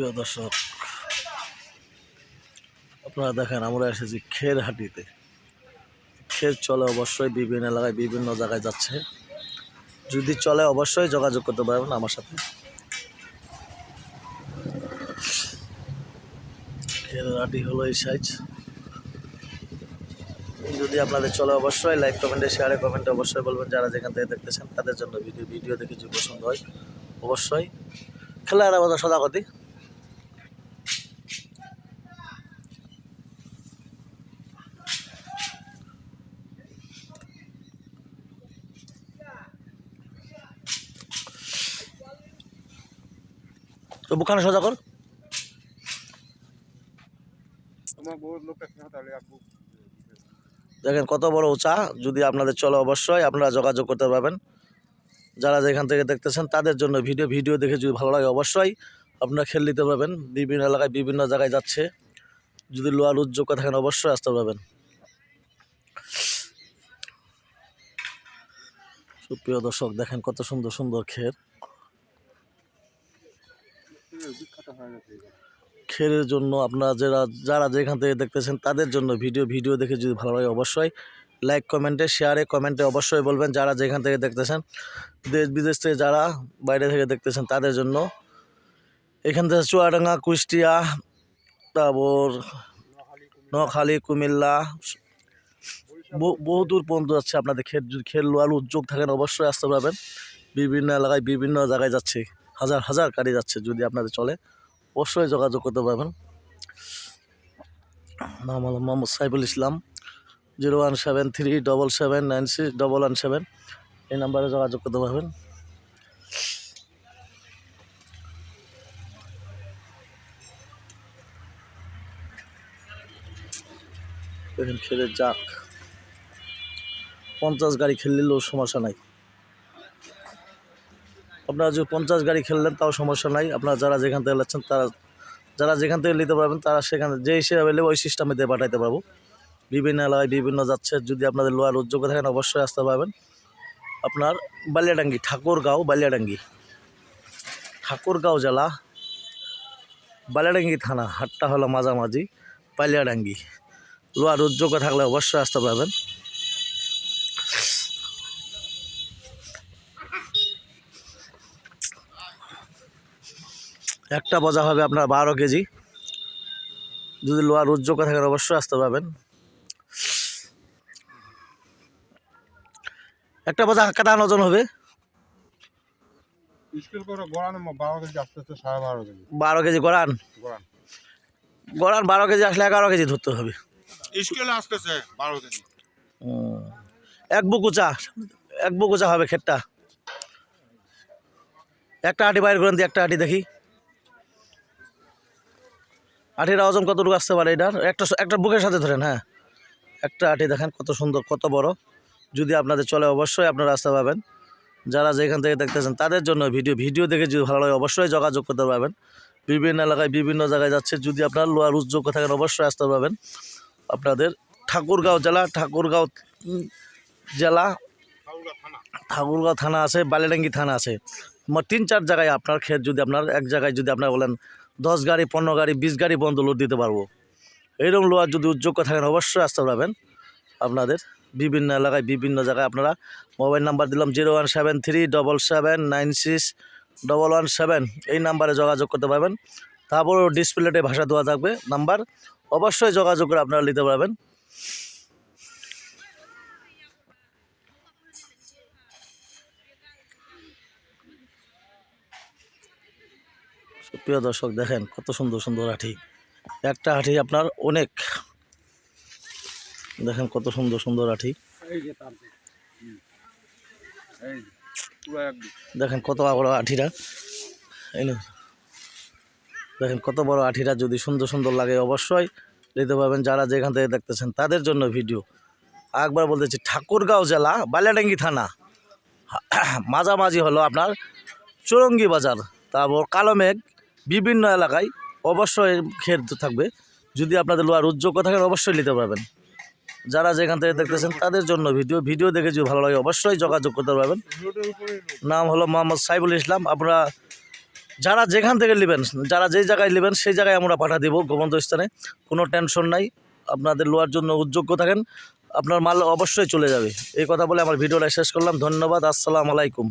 প্রিয় দর্শক, আপনারা দেখেন, আমরা এসেছি খের হাটিতে খের চলে অবশ্যই বিভিন্ন এলাকায়, বিভিন্ন জায়গায় যাচ্ছে। যদি চলে, অবশ্যই যোগাযোগ করতে পারবেন আমার সাথে। খের হাটি হলো এই সাইজ যদি আপনাদের চলে, অবশ্যই লাইক কমেন্টে শেয়ারে কমেন্টে অবশ্যই বলবেন। যারা যেখান থেকে দেখতেছেন, তাদের জন্য ভিডিও ভিডিও দেখে যদি পছন্দ হয়, অবশ্যই খেলার আবার সদা কতি তো বুখানে সোজা কর। আপু। দেখেন কত বড় উঁচা। যদি আপনাদের চলে অবশ্যই আপনারা যোগাযোগ করতে পারবেন। যারা যেখান থেকে দেখতেছেন তাদের জন্য ভিডিও ভিডিও দেখে যদি ভালো লাগে অবশ্যই আপনারা খেল নিতে পারবেন। বিভিন্ন এলাকায় বিভিন্ন জায়গায় যাচ্ছে। যদি লোয়ার উদ্যোগ থাকেন অবশ্যই আসতে পারবেন। সুপ্রিয় দর্শক দেখেন কত সুন্দর সুন্দর খের খেরের জন্য আপনারা যারা যারা যেখান থেকে দেখতেছেন তাদের জন্য ভিডিও ভিডিও দেখে যদি ভালো লাগে অবশ্যই লাইক কমেন্টে শেয়ারে কমেন্টে অবশ্যই বলবেন যারা যেখান থেকে দেখতেছেন। দেশ, বিদেশ থেকে যারা বাইরে থেকে দেখতেছেন তাদের জন্য। এখান থেকে চুয়াডাঙ্গা, কুষ্টিয়া, তারপর নোয়াখালী, কুমিল্লা বহু- দূর পর্যন্ত যাচ্ছে আপনাদের খেল খেল লোয়ার উদ্যোগ থাকেন অবশ্যই আসতে পারবেন। বিভিন্ন এলাকায় বিভিন্ন জায়গায় যাচ্ছে। হাজার হাজার গাড়ি যাচ্ছে যদি আপনাদের চলে, অবশ্যই যোগাযোগ করতে পারবেন। নাম হলো Mohammad Saiful Islam, zero one seven three double seven nine six double one seven. এই নাম্বারে যোগাযোগ করতে পারবেন। খেলে যাক। পঞ্চাশ গাড়ি খেললেও সমস্যা নাই। আপনারা যদি পঞ্চাশ গাড়ি খেললেন, তাও সমস্যা নাই। আপনারা যারা যেখান থেকে যাচ্ছেন, তারা যারা যেখান থেকে নিতে পারবেন, তারা সেখানে যে হিসেবে এলে ওই সিস্টেমে দিয়ে পাঠাইতে পারব। বিভিন্ন এলাকায় বিভিন্ন যাচ্ছে, যদি আপনাদের লোয়ার উদ্যোগ থাকেন অবশ্যই আসতে পারবেন। আপনার বালিয়াডাঙ্গি, ঠাকুরগাঁও বালিয়াডাঙ্গি। ঠাকুরগাঁও জেলা, বালিয়াডাঙ্গি থানা, হাটটা হলো মাঝামাঝি, বালিয়াডাঙ্গি। লোয়ার উদ্যোগ থাকলে অবশ্যই আসতে পারবেন। একটা বোঝা হবে আপনার বারো কেজি। যদি লোয়ার উদ্যোগ থাকেন অবশ্যই আসতে পারবেন। একটা বোঝা কেটা ওজন হবে। বারো কেজি গড়ান? গড়ান। বারো কেজি আসলে এগারো কেজি ধরতে হবে। এক বুকুচা এক বুকুচা হবে ক্ষেতটা। একটা আটি বাইর করেন দিই একটা আটি দেখি। আটির ওজন কতটুকু আসতে পারে এটার? একটা একটা বুকের সাথে ধরেন হ্যাঁ। একটা আটি দেখেন কত সুন্দর, কত বড়। যদি আপনাদের চলে, অবশ্যই আপনারা আসতে পারবেন যারা যেখান থেকে দেখতেছেন, তাদের জন্য ভিডিও ভিডিও দেখে যদি ভালো লাগে, অবশ্যই যোগাযোগ করতে পারবেন। বিভিন্ন এলাকায় বিভিন্ন জায়গায় যাচ্ছে, যদি আপনার লোয়ার উদ্যোগ থাকেন, অবশ্যই আসতে পারবেন আপনাদের ঠাকুরগাঁও জেলা ঠাকুরগাঁও জেলা, ঠাকুরগাঁও থানা আছে, বালিডাঙ্গি থানা আছে। তিন চার জায়গায় আপনার ক্ষেত যদি আপনার, এক জায়গায় যদি আপনার বলেন দশ গাড়ি, পনেরো গাড়ি, বিশ গাড়ি পর্যন্ত লোড দিতে পারব। এইরকম লোয়ার যদি উদ্যোগ থাকেন, অবশ্যই আসতে পারবেন আপনাদের বিভিন্ন এলাকায়, বিভিন্ন জায়গায় আপনারা মোবাইল নাম্বার দিলাম zero one seven three double seven nine six double one seven এই নাম্বারে যোগাযোগ করতে পারবেন। তারপরও ডিসপ্লেটে ভাষা দেওয়া থাকবে নাম্বার অবশ্যই যোগাযোগ করে আপনারা নিতে পারবেন। প্রিয় দর্শক দেখেন কত সুন্দর সুন্দর আঠি একটা হাঁটি আপনার অনেক। দেখেন কত সুন্দর সুন্দর একদম দেখেন কত বড় নে। দেখেন কত বড় আঠিটা যদি সুন্দর সুন্দর লাগে অবশ্যই নিতে পারবেন। যারা যেখান থেকে দেখতেছেন তাদের জন্য ভিডিও। একবার বলতেছি ঠাকুরগাঁও জেলা বালিয়াডাঙ্গি থানা। মাঝামাঝি হলো আপনার চৌরঙ্গি বাজার। তারপর কালোমেঘ বিভিন্ন এলাকায় অবশ্যই ক্ষেত থাকবে। যদি আপনাদের লোয়ার উদ্যোগ থাকেন অবশ্যই নিতে পারবেন। যারা যেখান থেকে দেখতেছেন, তাদের জন্য ভিডিও। ভিডিও দেখে যদি ভালো লাগে, অবশ্যই যোগাযোগ করতে পারবেন। নাম হলো মোহাম্মদ সাইবুল ইসলাম। আপনারা যারা যেখান থেকে নেবেন, যারা যেই জায়গায় নেবেন, সেই জায়গায় আমরা পাঠা দিব স্থানে। কোনো টেনশন নাই। আপনাদের লোয়ার জন্য উদ্যোগ্য থাকেন। আপনার মাল অবশ্যই চলে যাবে। এই কথা বলে আমার ভিডিওটা শেষ করলাম। ধন্যবাদ। আসসালামু আলাইকুম।